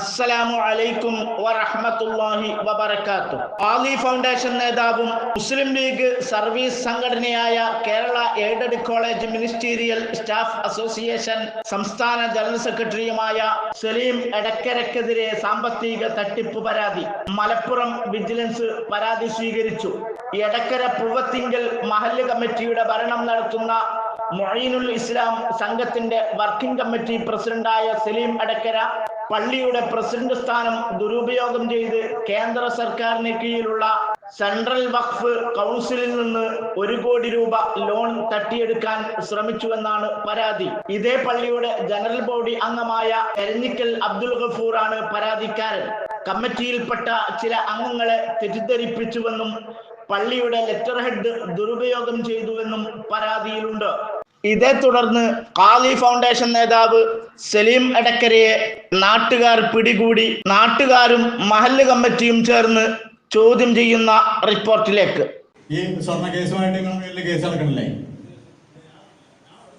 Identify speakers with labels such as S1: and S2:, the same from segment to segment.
S1: അസ്സലാമു അലൈക്കും വറഹ്മത്തുള്ളാഹി വബറകാതുഹു. ആലി ഫൗണ്ടേഷൻ നേതാവും മുസ്ലിം ലീഗ് സർവീസ് സംഘടനയായ Kerala aided college ministerial staff association സംസ്ഥാന ജനറൽ സെക്രട്ടറിയുമായ സലീം എടക്കരക്കെതിരെ സാമ്പത്തിക തട്ടിപ്പ് പരാതി മലപ്പുറം വിജിലൻസ് പരാതി സ്വീകരിച്ചു. എടക്കര പൂവത്തിങ്കൽ മഹല്ല് കമ്മിറ്റിയുടെ ഭരണം നടത്തുന്ന മൊയ്നുൽ ഇസ്ലാം സംഘത്തിന്റെ വർക്കിംഗ് കമ്മിറ്റി പ്രസിഡന്റായ സലീം എടക്കര പള്ളിയുടെ പ്രസിഡന്റ് സ്ഥാനം ദുരുപയോഗം ചെയ്ത് കേന്ദ്ര സർക്കാരിന് കീഴിലുള്ള സെൻട്രൽ വഖഫ് കൗൺസിലിൽ നിന്ന് ഒരു കോടി രൂപ ലോൺ തട്ടിയെടുക്കാൻ ശ്രമിച്ചുവെന്നാണ് പരാതി. ഇതേ പള്ളിയുടെ ജനറൽ ബോഡി അംഗമായ എരഞ്ഞിക്കൽ അബ്ദുൽ ഗഫൂർ ആണ് പരാതിക്കാരൻ. കമ്മിറ്റിയിൽപ്പെട്ട ചില അംഗങ്ങളെ തെറ്റിദ്ധരിപ്പിച്ചുവെന്നും പള്ളിയുടെ ലെറ്റർ ഹെഡ് ദുരുപയോഗം ചെയ്തുവെന്നും പരാതിയിലുണ്ട്. ഇതേ തുടർന്ന് കാലി ഫൗണ്ടേഷൻ നേതാവ് സലീം എടക്കരയെ നാട്ടുകാർ പിടികൂടി നാട്ടുകാരും മഹല്ല് കമ്മിറ്റിയും ചേർന്ന് ചോദ്യം ചെയ്യുന്ന റിപ്പോർട്ടിലേക്ക്.
S2: ഈ സ്വർണ കേസുമായിട്ട് വലിയ കേസ് നടക്കണില്ലേ?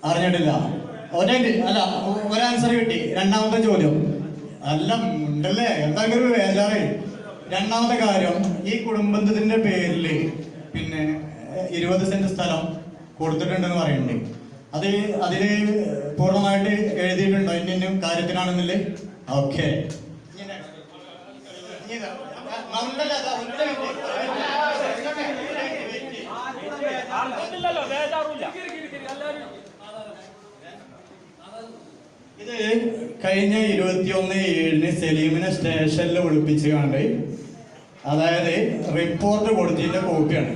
S2: അറിഞ്ഞിട്ടില്ല. അല്ല ഒരു ആൻസർ കിട്ടി. രണ്ടാമത്തെ ചോദ്യം. അല്ല ഉണ്ടല്ലേ? എന്തെങ്കിലും ഒരു രണ്ടാമത്തെ കാര്യം ഈ കുടുംബത്തിന്റെ പേരിൽ പിന്നെ ഇരുപത് സെന്റ് സ്ഥലം കൊടുത്തിട്ടുണ്ടെന്ന് പറയുന്നുണ്ട്. അത് അതിന് പൂർണമായിട്ട് എഴുതിയിട്ടുണ്ടോ. ഇന്നും കാര്യത്തിനാണെന്നില്ലേ ഓക്കെ. ഇത് കഴിഞ്ഞ ഇരുപത്തിയൊന്ന് ഏഴിന് സലീമിനെ സ്റ്റേഷനിൽ വിളിപ്പിച്ച് കണ്ട് അതായത് റിപ്പോർട്ട് കൊടുത്തതിന്റെ കോപ്പിയാണ്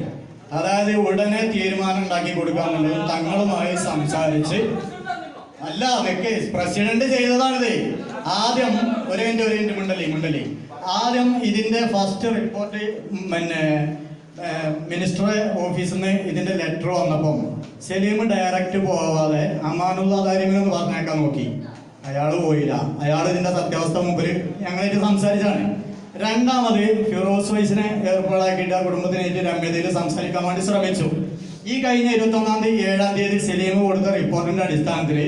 S2: അതായത് ഉടനെ തീരുമാനം ഉണ്ടാക്കി കൊടുക്കാമെന്നുള്ളത് തങ്ങളുമായി സംസാരിച്ച്. അല്ല അതൊക്കെ പ്രസിഡന്റ് ചെയ്തതാണിത്. ആദ്യം ഒരു മിനിറ്റ് ഒരു മിനിറ്റ് മുണ്ടലി മുണ്ടലി. ആദ്യം ഇതിന്റെ ഫസ്റ്റ് റിപ്പോർട്ട് പിന്നെ മിനിസ്റ്റർ ഓഫീസിൽ നിന്ന് ഇതിന്റെ ലെറ്റർ വന്നപ്പം സലീം ഡയറക്റ്റ് പോവാതെ അമാനുള്ള കാര്യമെന്ന് പറഞ്ഞേക്കാൻ നോക്കി. അയാൾ പോയില്ല. അയാൾ ഇതിന്റെ സത്യാവസ്ഥ മുമ്പിൽ ഞങ്ങളായിട്ട് സംസാരിച്ചാണ് രണ്ടാമത് ഫിറോസ് വൈസിനെ ഏർപ്പാടാക്കിയിട്ട് ആ കുടുംബത്തിനായിട്ട് രമ്യതയിൽ സംസാരിക്കാൻ വേണ്ടി ശ്രമിച്ചു. ഈ കഴിഞ്ഞ ഇരുപത്തൊന്നാം തീയതി ഏഴാം തീയതി സലീം കൊടുത്ത റിപ്പോർട്ടിന്റെ അടിസ്ഥാനത്തിൽ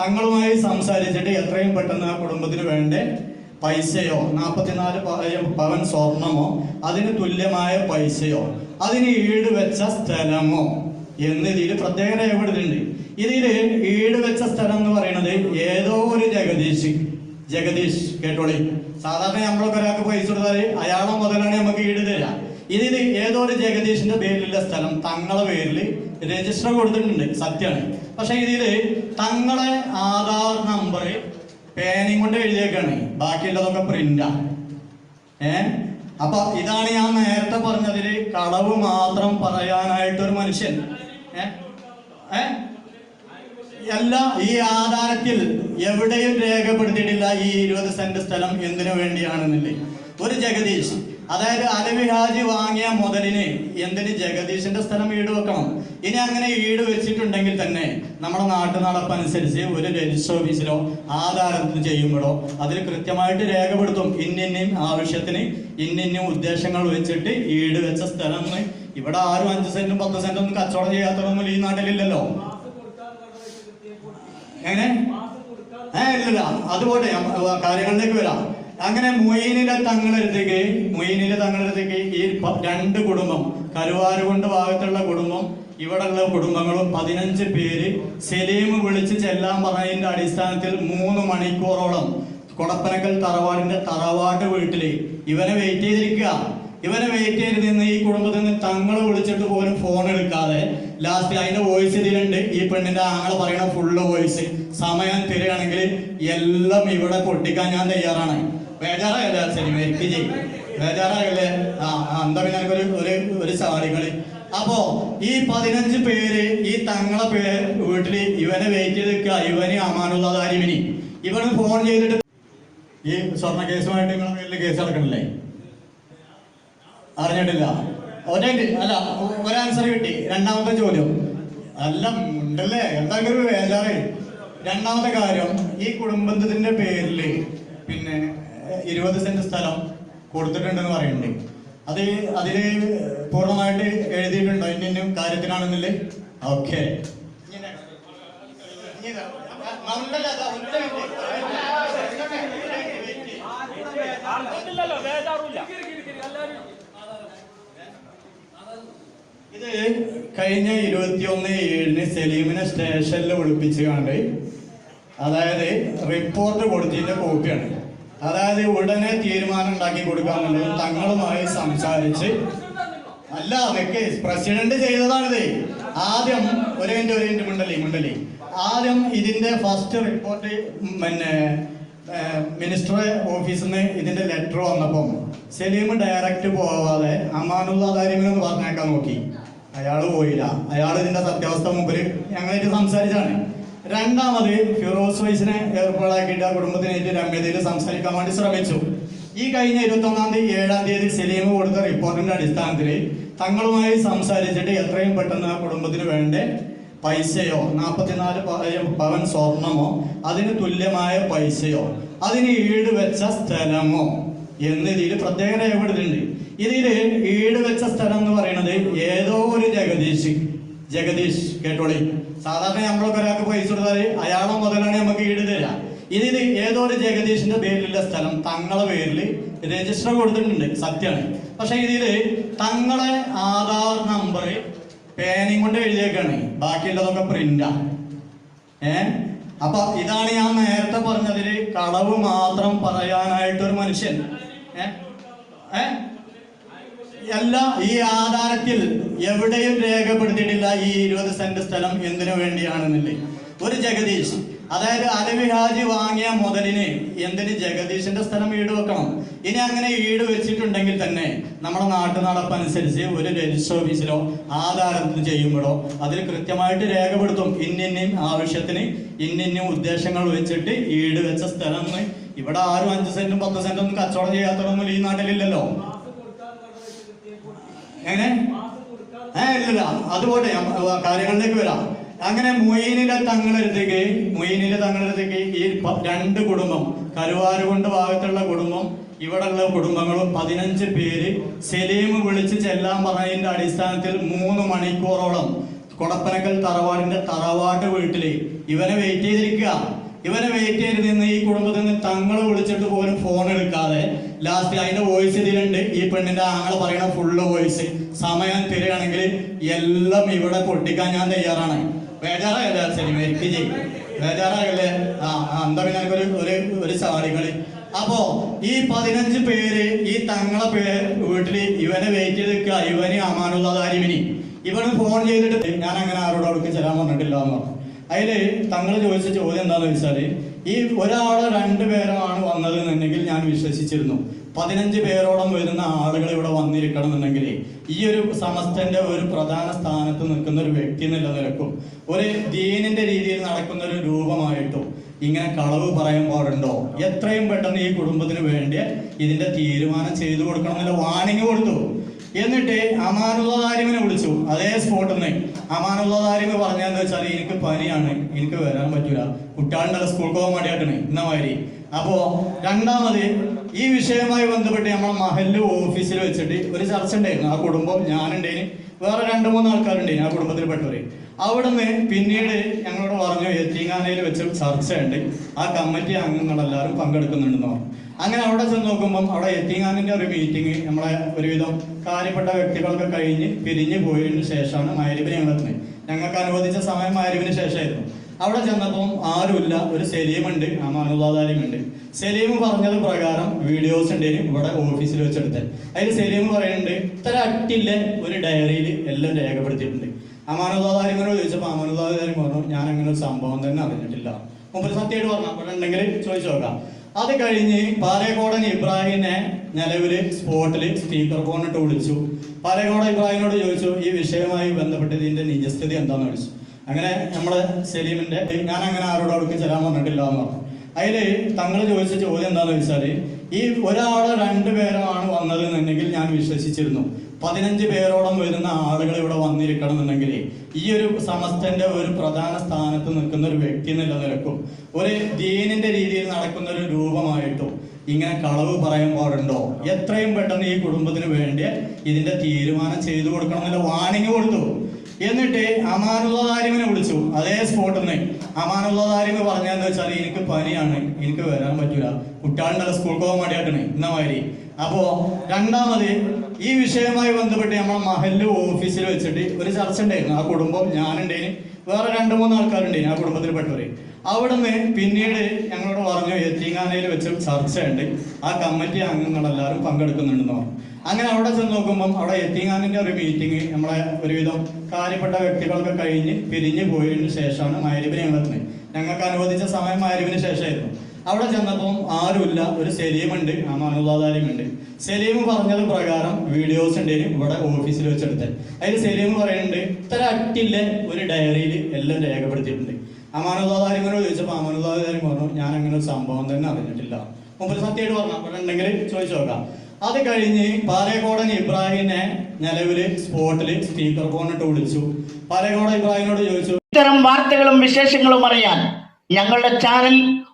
S2: തങ്ങളുമായി സംസാരിച്ചിട്ട് എത്രയും പെട്ടെന്ന് ആ കുടുംബത്തിന് വേണ്ട പൈസയോ നാൽപ്പത്തിനാല് പവൻ സ്വർണമോ അതിന് തുല്യമായ പൈസയോ അതിന് ഈട് വെച്ച സ്ഥലമോ എന്ന് ഇതിൽ പ്രത്യേകത രേഖപ്പെടുത്തിയിട്ടുണ്ട്. ഇതിൽ ഈട് വെച്ച സ്ഥലം എന്ന് പറയുന്നത് ഏതോ ഒരു ജഗദീഷ് ജഗദീഷ് കേട്ടോളി. സാധാരണ നമ്മളൊക്കെ ഒരാൾക്ക് പൈസ കൊടുത്താൽ അയാളെ മുതലാണ് നമുക്ക് ഈട് തരാം ഇനി ഏതോ ഒരു ജഗദീഷിന്റെ പേരിലുള്ള സ്ഥലം തങ്ങളെ പേരിൽ രജിസ്റ്റർ കൊടുത്തിട്ടുണ്ട്. സത്യമാണ്. പക്ഷെ ഇതിൽ തങ്ങളെ ആധാർ നമ്പർ പേനയും കൊണ്ട് എഴുതിയേക്കാണ്. ബാക്കിയുള്ളതൊക്കെ പ്രിന്റാ ഏ? അപ്പൊ ഇതാണ് ഞാൻ നേരത്തെ പറഞ്ഞതിൽ കളവ് മാത്രം പറയാനായിട്ടൊരു മനുഷ്യൻ. ഏ? ഏ? അല്ല ഈ ആധാരത്തിൽ എവിടെയും രേഖപ്പെടുത്തിയിട്ടില്ല ഈ ഇരുപത് സെന്റ് സ്ഥലം എന്തിനു വേണ്ടിയാണെന്നില്ലേ? ഒരു ജഗദീഷ് അതായത് അലവി ഹാജി വാങ്ങിയ മുതലിന് എന്തിന് ജഗദീഷിന്റെ സ്ഥലം ഈട് വെക്കണം? ഇനി അങ്ങനെ ഈട് വെച്ചിട്ടുണ്ടെങ്കിൽ തന്നെ നമ്മുടെ നാട്ടു നടപ്പനുസരിച്ച് ഒരു രജിസ്റ്റർ ഓഫീസിലോ ആധാരത്തിൽ ചെയ്യുമ്പോഴോ അതിൽ കൃത്യമായിട്ട് രേഖപ്പെടുത്തും. ഇന്നിന്നും ആവശ്യത്തിന് ഇന്നിന്നും ഉദ്ദേശങ്ങൾ വെച്ചിട്ട് ഈട് വെച്ച സ്ഥലം ഇവിടെ ആരും അഞ്ച് സെന്റും പത്ത് സെന്റും ഒന്നും കച്ചവടം ചെയ്യാത്തതൊന്നും ഈ നാട്ടിലില്ലല്ലോ. എങ്ങനെ? ഏ ഇല്ലല്ല ഞാൻ- കാര്യങ്ങളിലേക്ക് വരാം. അങ്ങനെ മൊയ്നിലെ തങ്ങളെടുത്തേക്ക് മൊയ്നിലെ തങ്ങളെടുത്തേക്ക് ഈ രണ്ട് കുടുംബം കരുവാരുകൊണ്ട് ഭാഗത്തുള്ള കുടുംബം ഇവിടെയുള്ള കുടുംബങ്ങളും പതിനഞ്ച് പേര് സലീം വിളിച്ച് ചെല്ലാൻ പറഞ്ഞതിന്റെ അടിസ്ഥാനത്തിൽ മൂന്ന് മണിക്കൂറോളം കൊടപ്പനക്കൽ തറവാടിന്റെ തറവാട്ട് വീട്ടിൽ ഇവനെ വെയിറ്റ് ചെയ്തിരിക്കുക. ഇവനെ വെയിറ്റ് ചെയ്ത് നിന്ന് ഈ കുടുംബത്തിൽ നിന്ന് തങ്ങൾ വിളിച്ചിട്ട് പോലും ഫോൺ എടുക്കാതെ ലാസ്റ്റ് അതിന്റെ വോയിസ് ഇതിലുണ്ട്. ഈ പെണ്ണിന്റെ ആങ്ങളെ പറയണ ഫുള്ള് വോയിസ് സമയം തരികയാണെങ്കിൽ എല്ലാം ഇവിടെ പൊട്ടിക്കാൻ ഞാൻ തയ്യാറാണ്. ബേജാറായല്ലേ ശരി ചെയ്യും ബേജാറായല്ലേ? ആ എന്താ പിന്നെ ഒരു ഒരു ഒരു സാരികളി. അപ്പോ ഈ പതിനഞ്ച് പേര് ഈ തങ്ങളെ പേര് വീട്ടിൽ ഇവനെ വെയിറ്റ് ചെയ്ത് നിൽക്കുക. ഇവന് അമാനുള്ള താരിമിനി ഇവന് ഫോൺ ചെയ്തിട്ട് ഈ സ്വർണ കേസുമായിട്ട് നിങ്ങളെ പേരിൽ കേസ് നടക്കണില്ലേ? അറിഞ്ഞിട്ടില്ല. അല്ല ഒരു ആൻസർ കിട്ടി. രണ്ടാമത്തെ ചോദ്യം. അല്ല ഉണ്ടല്ലേ? എന്തെങ്കിലും ഒരു രണ്ടാമത്തെ കാര്യം ഈ കുടുംബത്തിന്റെ പേരിൽ പിന്നെ ഇരുപത് സെന്റ് സ്ഥലം കൊടുത്തിട്ടുണ്ടെന്ന് പറയുന്നുണ്ട്. അത് അതിൽ പൂർണമായിട്ട് എഴുതിയിട്ടുണ്ടോ? ഇന്നും കാര്യത്തിനാണെന്നില്ലേ ഓക്കെ. ഇത് കഴിഞ്ഞ ഇരുപത്തിയൊന്ന് ഏഴിന് സലീമിനെ സ്റ്റേഷനിൽ വിളിപ്പിച്ച് കണ്ട് അതായത് റിപ്പോർട്ട് കൊടുത്തതിന്റെ കോപ്പിയാണ് അതായത് ഉടനെ തീരുമാനം ഉണ്ടാക്കി കൊടുക്കാന്നുള്ളത് തങ്ങളുമായി സംസാരിച്ച് അല്ല അതൊക്കെ പ്രസിഡന്റ് ചെയ്തതാണിത്. ആദ്യം ഒരു മിനിറ്റ് ഒരു മിനിറ്റ് മുണ്ടലി മുണ്ടലി ആദ്യം ഇതിന്റെ ഫസ്റ്റ് റിപ്പോർട്ട് പിന്നെ മിനിസ്റ്റർ ഓഫീസിൽ നിന്ന് ഇതിന്റെ ലെറ്റർ വന്നപ്പം സലീം ഡയറക്റ്റ് പോവാതെ അമാനുള്ള കാര്യങ്ങളൊന്ന് പറഞ്ഞേക്കാൻ നോക്കി. അയാൾ പോയില്ല. അയാൾ ഇതിന്റെ സത്യാവസ്ഥ മുമ്പിൽ ഞങ്ങളായിട്ട് സംസാരിച്ചാണ് രണ്ടാമത് ഫിറോസ് വൈസിനെ ഏർപ്പാടാക്കിയിട്ട് ആ കുടുംബത്തിനായിട്ട് രമ്യതയിൽ സംസാരിക്കാൻ വേണ്ടി ശ്രമിച്ചു. ഈ കഴിഞ്ഞ ഇരുപത്തി ഒന്നാം തീയതി ഏഴാം തീയതി സലീം കൊടുത്ത റിപ്പോർട്ടിന്റെ അടിസ്ഥാനത്തിൽ തങ്ങളുമായി സംസാരിച്ചിട്ട് എത്രയും പെട്ടെന്ന് ആ കുടുംബത്തിന് വേണ്ട പൈസയോ നാൽപ്പത്തിനാല് പവൻ സ്വർണമോ അതിന് തുല്യമായ പൈസയോ അതിന് ഈട് വെച്ച സ്ഥലമോ എന്ന് ഇതിൽ പ്രത്യേകം രേഖപ്പെടുത്തിയിട്ടുണ്ട്. ഇതിൽ ഈട് വെച്ച സ്ഥലം എന്ന് പറയുന്നത് ഏതോ ഒരു ജഗദീഷ് ജഗദീഷ് കേട്ടോളി. സാധാരണ നമ്മളൊക്കെ ഒരാൾക്ക് പൈസ കൊടുത്താൽ അയാളോ മുതലാണ് നമുക്ക് ഈട് തരാം ഇത് ഏതോ ഒരു ജഗദീഷിന്റെ പേരിലുള്ള സ്ഥലം തങ്ങളെ പേരിൽ രജിസ്റ്റർ കൊടുത്തിട്ടുണ്ട്. സത്യമാണ്. പക്ഷെ ഇതിൽ തങ്ങളെ ആധാർ നമ്പർ പേനയും കൊണ്ട് എഴുതിയേക്കാണ്. ബാക്കിയുള്ളതൊക്കെ പ്രിന്റാ ഏ? അപ്പൊ ഇതാണ് ഞാൻ നേരത്തെ പറഞ്ഞതിൽ കളവ് മാത്രം പറയാനായിട്ടൊരു മനുഷ്യൻ. ഏ? ഏ? അല്ല ഈ ആധാരത്തിൽ എവിടെയും രേഖപ്പെടുത്തിയിട്ടില്ല ഈ ഇരുപത് സെന്റ് സ്ഥലം എന്തിനു വേണ്ടിയാണെന്നില്ലേ? ഒരു ജഗദീഷ് അതായത് അലവി ഹാജി വാങ്ങിയ മുതലിന് എന്തിന് ജഗദീഷിന്റെ സ്ഥലം ഈട് വെക്കണം? ഇനി അങ്ങനെ ഈട് വെച്ചിട്ടുണ്ടെങ്കിൽ തന്നെ നമ്മുടെ നാട്ടു നടപ്പനുസരിച്ച് ഒരു രജിസ്റ്റർ ഓഫീസിലോ ആധാരത്തിൽ ചെയ്യുമ്പോഴോ അതിൽ കൃത്യമായിട്ട് രേഖപ്പെടുത്തും. ഇന്നിന്നും ആവശ്യത്തിന് ഇന്നിന്നും ഉദ്ദേശങ്ങൾ വെച്ചിട്ട് ഈട് വെച്ച സ്ഥലം ഇവിടെ ആരും അഞ്ച് സെന്റും പത്ത് സെന്റും ഒന്നും കച്ചവടം ചെയ്യാത്തതൊന്നും ഈ നാട്ടിലില്ലല്ലോ. എങ്ങനെ? ഏ ഇല്ല അതുപോലെ കാര്യങ്ങളിലേക്ക് വരാം. അങ്ങനെ മൊയ്നിലെ തങ്ങളെടുത്തേക്ക് മൊയ്നിലെ തങ്ങളെടുത്തേക്ക് ഈ രണ്ട് കുടുംബം കരുവാരുകൊണ്ട് ഭാഗത്തുള്ള കുടുംബം ഇവിടെയുള്ള കുടുംബങ്ങളും പതിനഞ്ച് പേര് സലീം വിളിച്ച് ചെല്ലാൻ പറഞ്ഞതിന്റെ അടിസ്ഥാനത്തിൽ മൂന്ന് മണിക്കൂറോളം കൊടപ്പനക്കൽ തറവാടിന്റെ തറവാട്ട് വീട്ടിൽ ഇവനെ വെയിറ്റ് ചെയ്തിരിക്കുക. ഇവനെ വെയിറ്റ് ചെയ്ത് നിന്ന് ഈ കുടുംബത്തിൽ നിന്ന് തങ്ങൾ വിളിച്ചിട്ട് പോലും ഫോൺ എടുക്കാതെ ലാസ്റ്റ് അതിന്റെ വോയിസ് ഇതിലുണ്ട്. ഈ പെണ്ണിന്റെ ആങ്ങളെ പറയണ ഫുള്ള് വോയിസ് സമയം തരികയാണെങ്കിൽ എല്ലാം ഇവിടെ പൊട്ടിക്കാൻ ഞാൻ തയ്യാറാണ്. ബേജാറായല്ലേ ശരി മെരിക്ക് ചെയ്യും. ബേജാറാകല്ലേ ആ എന്താ പിന്നെ ഒരു ഒരു ഒരു ചാടികളി അപ്പോ ഈ പതിനഞ്ച് പേര് ഈ തങ്ങളെ പേര് വീട്ടിൽ ഇവനെ വെയിറ്റ് ചെയ്ത് നിൽക്കുക. ഇവന് അമാനുള്ള താരിമിനി ഇവന് ഫോൺ ചെയ്തിട്ട് ഞാൻ അങ്ങനെ ആരോടും ചെല്ലാൻ പറഞ്ഞിട്ടില്ല എന്ന് പറഞ്ഞു. അതിൽ തങ്ങൾ ചോദിച്ച ചോദ്യം എന്താണെന്ന് വെച്ചാൽ ഈ ഒരാളോ രണ്ടു പേരോ ആണ് വന്നത് എന്നുണ്ടെങ്കിൽ ഞാൻ വിശ്വസിച്ചിരുന്നു. പതിനഞ്ച് പേരോളം വരുന്ന ആളുകൾ ഇവിടെ വന്നിരിക്കണം എന്നുണ്ടെങ്കിൽ ഈ ഒരു സമസ്തന്റെ ഒരു പ്രധാന സ്ഥാനത്ത് നിൽക്കുന്ന ഒരു വ്യക്തി നിലക്കും ഒരു ദീനിന്റെ രീതിയിൽ നടക്കുന്ന ഒരു രൂപമായിട്ടും ഇങ്ങനെ കളവ് പറയാൻ പാടുണ്ടോ? എത്രയും പെട്ടെന്ന് ഈ കുടുംബത്തിന് വേണ്ടി ഇതിന്റെ തീരുമാനം ചെയ്തു കൊടുക്കണം എന്നുള്ള വാണിംഗ് കൊടുത്തു. എന്നിട്ട് അമാനുള്ള താരിമിനെ വിളിച്ചു. അതേ സ്പോട്ടിൽ നിന്ന് അമാനുള്ള താരിമ പറഞ്ഞതെന്ന് വെച്ചാൽ എനിക്ക് പനിയാണ്. എനിക്ക് വരാൻ പറ്റൂല. കുട്ടികളുടെ സ്കൂൾ പോകാൻ മടിയാക്കണേ ഇന്ന മാതിരി. അപ്പോ രണ്ടാമത് ഈ വിഷയവുമായി ബന്ധപ്പെട്ട് നമ്മളെ മഹല്ല് ഓഫീസിൽ വെച്ചിട്ട് ഒരു ചർച്ച ഉണ്ടായിരുന്നു. ആ കുടുംബം ഞാനുണ്ടേന് വേറെ രണ്ട് മൂന്ന് ആൾക്കാരുണ്ടേന് ആ കുടുംബത്തിൽ പെട്ടവര് അവിടുന്ന് പിന്നീട് ഞങ്ങളോട് പറഞ്ഞു എത്തിങ്ങാനയിൽ വെച്ച് ചർച്ചയുണ്ട്. ആ കമ്മിറ്റി അംഗങ്ങളെല്ലാവരും പങ്കെടുക്കുന്നുണ്ടെന്ന് പറഞ്ഞു. അങ്ങനെ അവിടെ ചെന്ന് നോക്കുമ്പം അവിടെ എത്തിങ്ങാനിന്റെ ഒരു മീറ്റിംഗ് നമ്മളെ ഒരുവിധം കാര്യപ്പെട്ട വ്യക്തികളൊക്കെ കഴിഞ്ഞ് പിരിഞ്ഞു പോയതിനു ശേഷമാണ് മയരിബിന് ഞങ്ങൾ എത്തുന്നത്. ഞങ്ങൾക്ക് അനുവദിച്ച സമയം മയരിബിന് ശേഷമായിരുന്നു. അവിടെ ചെന്നപ്പം ആരുമില്ല ഒരു സലീമുണ്ട് അമാനുദാതാരിയുണ്ട് സലീം പറഞ്ഞത് പ്രകാരം വീഡിയോസ് ഉണ്ടെങ്കിലും ഇവിടെ ഓഫീസിൽ വെച്ചെടുത്തത്. അതിൽ സലീം പറയുന്നുണ്ട് ഇത്ര അട്ടില്ല ഒരു ഡയറിയിൽ എല്ലാം രേഖപ്പെടുത്തിയിട്ടുണ്ട്. അമാനുദാതാരിമനോട് ചോദിച്ചപ്പോൾ അമാനുദാതാരി പറഞ്ഞു ഞാൻ അങ്ങനെ ഒരു സംഭവം തന്നെ അറിഞ്ഞിട്ടില്ല. മുമ്പ് സത്യമായിട്ട് പറഞ്ഞു അവിടെ ഉണ്ടെങ്കിൽ ചോദിച്ചു നോക്കാം. അത് കഴിഞ്ഞ് പാലക്കോടൻ ഇബ്രാഹിമിനെ നിലവിൽ സ്പോട്ടിൽ സ്പീക്കർ ഫോണിട്ട് വിളിച്ചു. പാലക്കോടൻ ഇബ്രാഹിമിനോട് ചോദിച്ചു ഈ വിഷയവുമായി ബന്ധപ്പെട്ട് ഇതിന്റെ നിജസ്ഥിതി എന്താന്ന് ചോദിച്ചു. അങ്ങനെ നമ്മുടെ സലീമിന്റെ ഞാൻ അങ്ങനെ ആരോടും അവിടേക്ക് ചെല്ലാൻ പറഞ്ഞിട്ടില്ല എന്ന് പറഞ്ഞു. അതിൽ തങ്ങൾ ചോദിച്ച ചോദ്യം എന്താണെന്ന് വെച്ചാൽ ഈ ഒരാളോ രണ്ടുപേരോ ആണ് വന്നത് എന്നുണ്ടെങ്കിൽ ഞാൻ വിശ്വസിച്ചിരുന്നു. പതിനഞ്ച് പേരോളം വരുന്ന ആളുകൾ ഇവിടെ വന്നിരിക്കണം എന്നുണ്ടെങ്കിൽ ഈ ഒരു സമസ്തന്റെ ഒരു പ്രധാന സ്ഥാനത്ത് നിൽക്കുന്ന ഒരു വ്യക്തി നിലക്കും ഒരു ദീനിന്റെ രീതിയിൽ നടക്കുന്ന ഒരു രൂപമായിട്ടും ഇങ്ങനെ കളവ് പറയാൻ പാടുണ്ടോ? എത്രയും പെട്ടെന്ന് ഈ കുടുംബത്തിന് വേണ്ടി ഇതിന്റെ തീരുമാനം ചെയ്തു കൊടുക്കണം എന്നുള്ള വാണിംഗ് കൊടുത്തു. എന്നിട്ട് അമാനുള്ള താരിമിനെ വിളിച്ചു അതേ സ്പോട്ടിൽ നിന്ന് അമാനുള്ള താരിമ് പറഞ്ഞതെന്ന് വെച്ചാൽ എനിക്ക് പനിയാണ് എനിക്ക് വരാൻ പറ്റൂല. കുട്ടികളുടെ സ്കൂൾ പോകാൻ മടിയാക്കണേ ഇന്ന മാതിരി അപ്പോ രണ്ടാമത് ഈ വിഷയവുമായി ബന്ധപ്പെട്ട് നമ്മളെ മഹല്ല് ഓഫീസിൽ വെച്ചിട്ട് ഒരു ചർച്ച ഉണ്ടായിരുന്നു. ആ കുടുംബം ഞാനുണ്ടേന് വേറെ രണ്ട് മൂന്ന് ആൾക്കാരുണ്ടേന് ആ കുടുംബത്തിൽപ്പെട്ടവര്. അവിടുന്ന് പിന്നീട് ഞങ്ങളോട് പറഞ്ഞു എത്തിങ്ങാനയിൽ വെച്ച് ചർച്ചയുണ്ട്. ആ കമ്മിറ്റി അംഗങ്ങളെല്ലാവരും പങ്കെടുക്കുന്നുണ്ടെന്ന് പറഞ്ഞു. അങ്ങനെ അവിടെ ചെന്ന് നോക്കുമ്പം അവിടെ എത്തിങ്ങാനിന്റെ ഒരു മീറ്റിംഗ് നമ്മളെ ഒരുവിധം കാര്യപ്പെട്ട വ്യക്തികളൊക്കെ കഴിഞ്ഞ് പിരിഞ്ഞു പോയതിനു ശേഷമാണ് മാരിബിനെ ഞങ്ങൾ ഞങ്ങൾക്ക് അനുവദിച്ച സമയം മാരിബിന് ശേഷമായിരുന്നു. അവിടെ ചെന്നപ്പം ആരുമില്ല ഒരു സലീമുണ്ട് ഉണ്ട് സലീം പറഞ്ഞത് പ്രകാരം വീഡിയോസ് ഉണ്ട് ഇവിടെ ഓഫീസിൽ വെച്ചെടുത്ത്. അതിൽ സലീം പറയുന്നുണ്ട് ഇത്ര അട്ടില്ല ഒരു ഡയറിയിൽ എല്ലാം രേഖപ്പെടുത്തിയിട്ടുണ്ട്. അമാനുദാരിമനോട് ചോദിച്ചപ്പോൾ അമാനുദാരി പറഞ്ഞു ഞാൻ അങ്ങനെ ഒരു സംഭവം തന്നെ അറിഞ്ഞിട്ടില്ല. മുമ്പ് സത്യമായിട്ട് പറഞ്ഞു അവിടെ ഉണ്ടെങ്കിൽ ചോദിച്ചു നോക്കാം. അത് കഴിഞ്ഞ് പാലക്കോടൻ ഇബ്രാഹിമിനെ നിലവിൽ സ്പോട്ടിൽ സ്പീക്കർ ഫോണിട്ട് വിളിച്ചു. പാലക്കോടൻ ഇബ്രാഹിമിനോട് ചോദിച്ചു
S1: ഇത്തരം വാർത്തകളും വിശേഷങ്ങളും അറിയാൻ ഞങ്ങളുടെ ചാനൽ